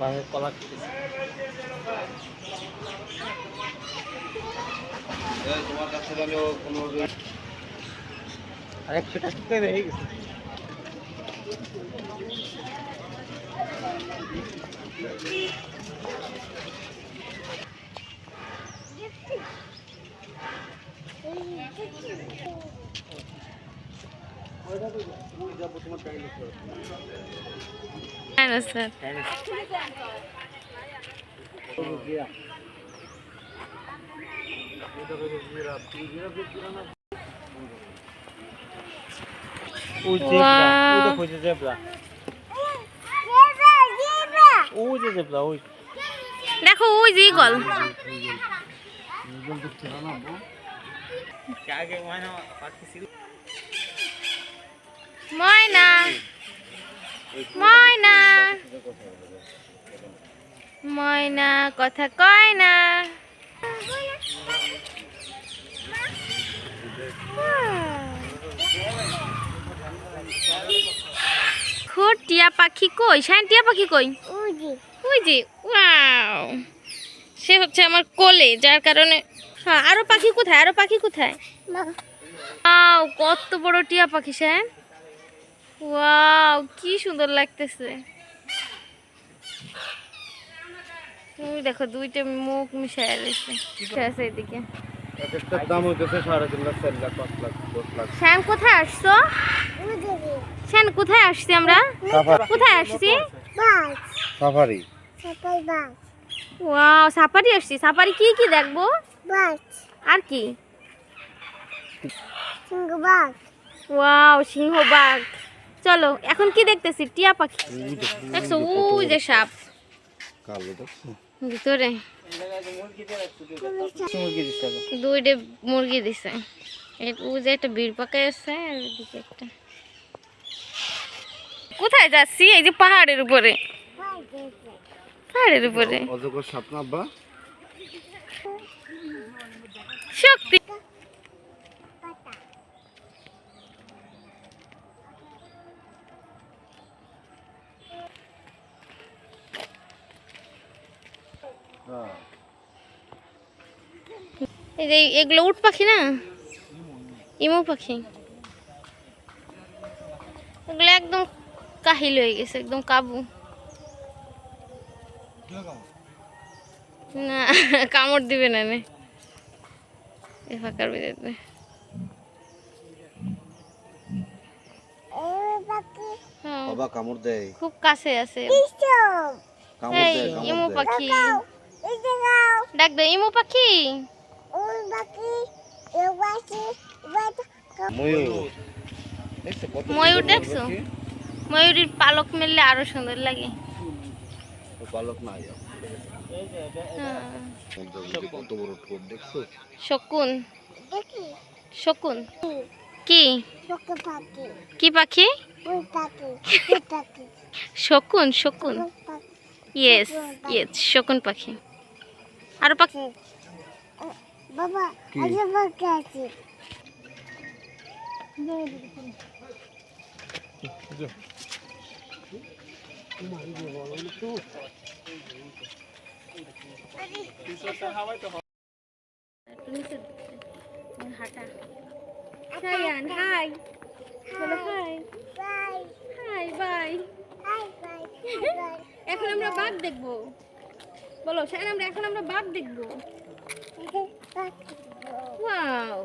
বাংলা কলা তোমার কাছে যেন কোনো আর টাকা গেছে হ্যাঁ না দেখো ওই যে গল আগে ছিল ময়না। ময়না। ময়না কথা কয় না। টিয়া পাখি কই? শাইন টিয়া পাখি কই? ওই যে ওয়াও। সে হচ্ছে আমার কোলে যার কারণে হ্যাঁ আরও পাখি কোথায়? আরও পাখি কোথায়? কত বড় টিয়া পাখি শাইন। ওয়াও কি সুন্দর লাগতেছে। ওই দেখো দুইটা মুখ মিশায় রয়েছে। আছে এদিকে। শ্যান কোথায় আসছো? শ্যান কোথায় আসছি আমরা? কোথায় আসছি? সাফারি। ওয়াও সাফারি আসছি। সাফারি কি কি দেখব? আর কি? ওয়াও সিংহবাগ চলো এখন কি দেখতেছি? টিয়া পাখি। দেখছ ওই যে সাপ। কালো দেখছ? ভিতরে। দুইটা মুরগি দিছে। ওই যে একটা বীর পাকা আছে আর ওইদিকে একটা। কোথায় যাচ্ছি? এই যে পাহাড়ের উপরে। পাহাড়ের উপরে। অজগর সাপ না আব্বা? শক্তি। এই যে এগুলো উট পাখি না? ইমু পাখি। এগুলো একদম কাহিল হয়ে গেছে একদম কাবু। না কামড় দিবে না নে। এ ফাঁকার ভিতরে। খুব কাছে আছে। ইমু পাখি। ডাক দে ইমু পাখি। ময়ূর। দেখছ? ময়ূরীর পালক মেললে আরও সুন্দর লাগে। ও পালক নাই। কত বড় ঠোঁট দেখছ? শকুন। শকুন। কি? কি? পাখি। শকুন শকুন। ইয়েস ইয়েস শকুন পাখি। আর পাখি বাবা? আজ বাকি আছে। হাঁটা hi. Hi. Hi. Bye. Hi bye. Bye bye bye. এখন আমরা বাঘ দেখব। বলো সেখানে আমরা এখন আমরা বাঘ দেখব। Wow.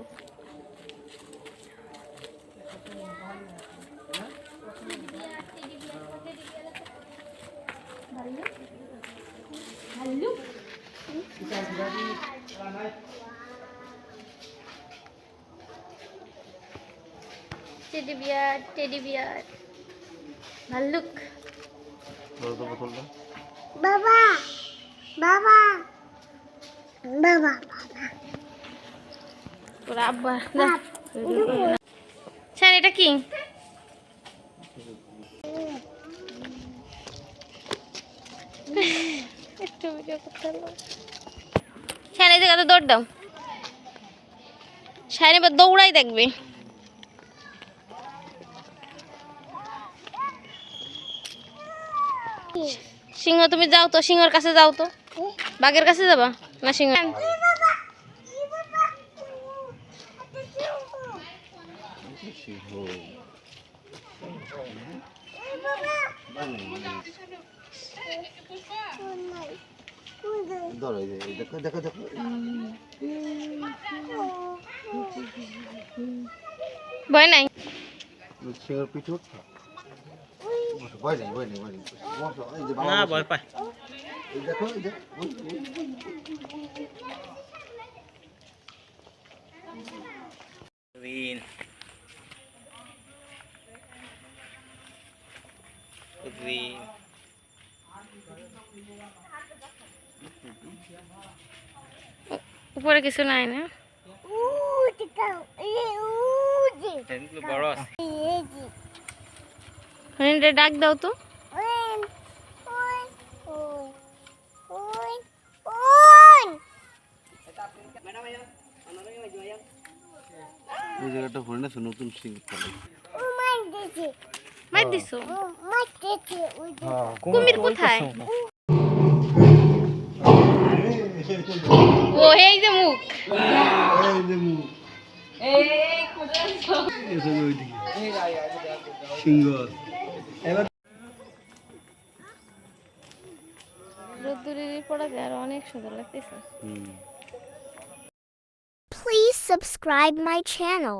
Teddy bear teddy bear. ভাল্লুক। বোতলটা। বাবা। বাবা বাবা। তোর আব্বা যা। স্যার এটা কি? একটু ভিডিও করতে স্যার দৌড় দাও। স্যার এবার দৌড়াই দেখবে। সিংহ তুমি যাও তো সিংহর কাছে যাও তো। বাঘের কাছে যাবা না সিংহ ধরো এই যে, এই দেখো দেখো দেখো ভয় নাই সিংহের পিঠে উঠছো বসো, ভয় নেই ভয় নেই ভয় নেই বসো, এই যে বাবা না বসো। ভয় পায় এই দেখো উপরে কিছু নাই না? বড় ডাক দাও তো। মাই দিছি মার দিছো ও মাই কুমির কোথায়? ও এই যে মুখ। রোদ্দুরের পড়া যায় আর অনেক সুন্দর লাগতেছে। Please subscribe my channel.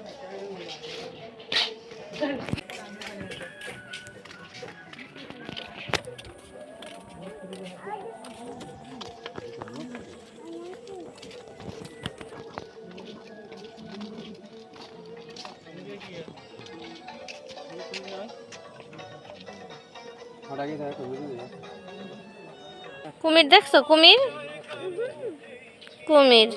কুমির দেখছ? কুমির? কুমির।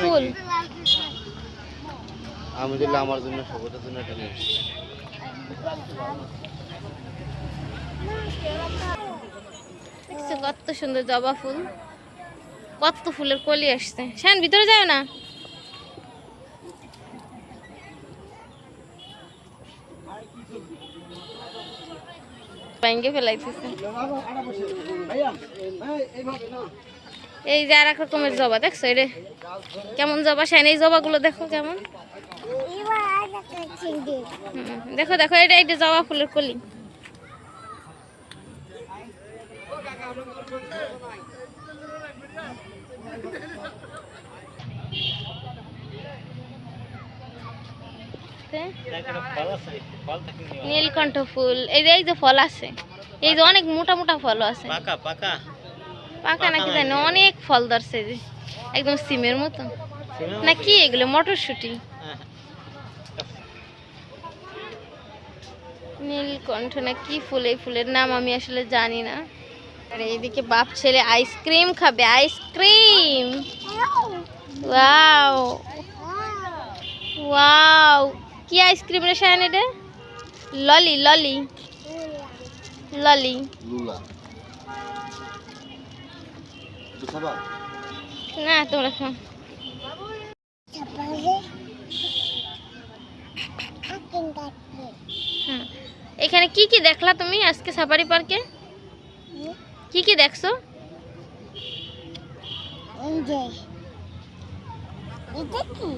ফুল। আমি দিলে আমার জন্য সবটার জন্য এটা নিয়ে কত সুন্দর জবা ফুল কত ফুলের কলি আসছে। শান ভিতরে যায় না। ফেলাইতেছে। এই যে আর এক রকমের জবা, দেখছ এটা কেমন জবা? সেন এই জবাগুলো দেখো কেমন? দেখো দেখো এটা এটা জবা ফুলের কলি তে, একটা ফল আছে ফল থেকে নিও। নীলকণ্ঠ ফুল এই যে এই যে ফল আছে এই যে অনেক মোটা মোটা ফল আছে। পাকা পাকা? পাকা নাকি জানি অনেক ফল ধরছে যে একদম সিমের মতো। না কি এগুলো মটরশুটি। হ্যাঁ, নীলকণ্ঠ না কি ফুল এই ফুলের নাম আমি আসলে জানি না। আর এইদিকে বাপ ছেলে আইসক্রিম খাবে আইসক্রিম! Wow wow. কি আইসক্রিম রে শায়ন এটা? ললি ললি। ললি। লুলা। তো খাবা? না তোমরা খাও. হ্যাঁ এখানে কি কি দেখলা তুমি আজকে সাফারি পার্কে? কি কি দেখছ. Itu ki.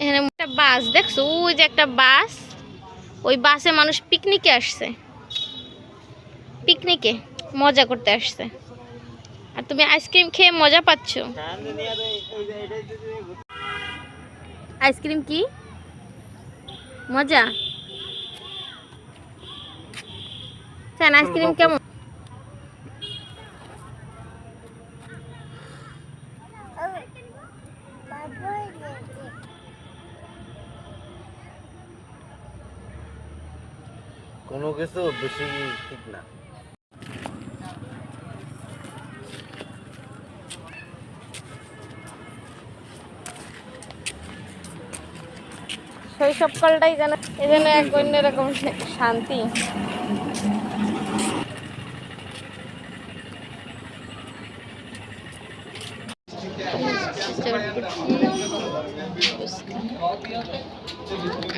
এখানে একটা বাস, দেখছ? ওই যে একটা বাস। ওই বাসে মানুষ পিকনিকে আসছে। পিকনিকে মজা করতে আসছে। আর তুমি আইসক্রিম খেয়ে মজা পাচ্ছ? আইসক্রিম কি? মজা? আইসক্রিম কেমন বাবু দেখে কিছু বেশি ঠিক না। শৈশবকালটাই যেন যেন এক অন্যরকম শান্তি।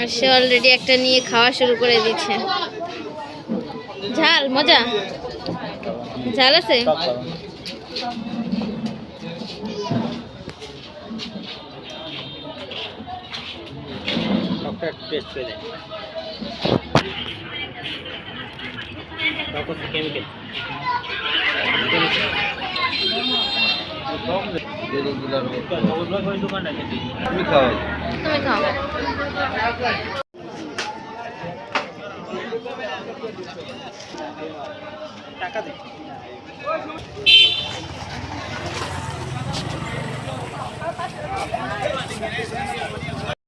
আর সে অলরেডি একটা নিয়ে খাওয়া শুরু করে দিচ্ছে। ঝাল মজা? ঝাল আছে? তুমি খাও। টাকা দে ও